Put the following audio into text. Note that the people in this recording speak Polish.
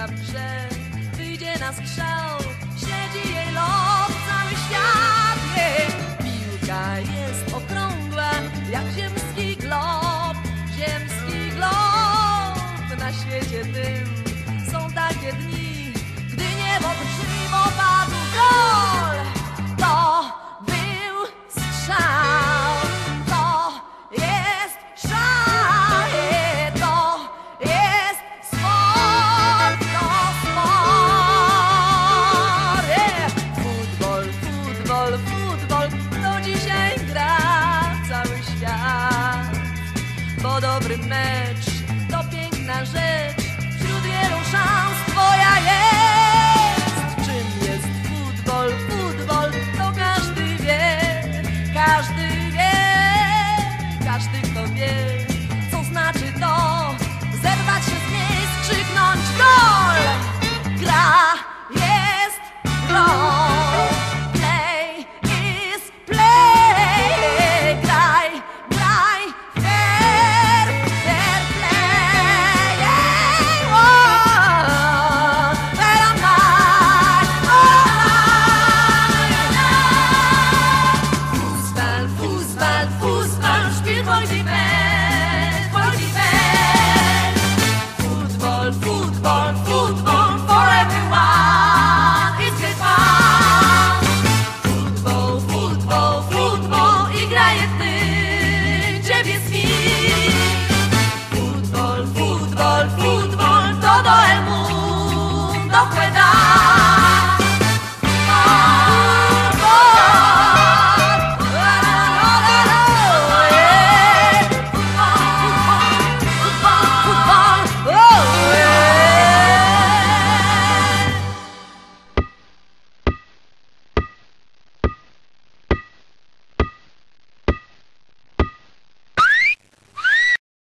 na wyjdzie na strzał, siedzi jej lot, cały świat wie. Piłka jest okrągła, jak ziemski glob, ziemski glob. Na świecie tym są takie dni, gdy niebo brzyczy. folk to dzisiaj gra cały świat. Bo dobry mecz to piękna rzecz. this here.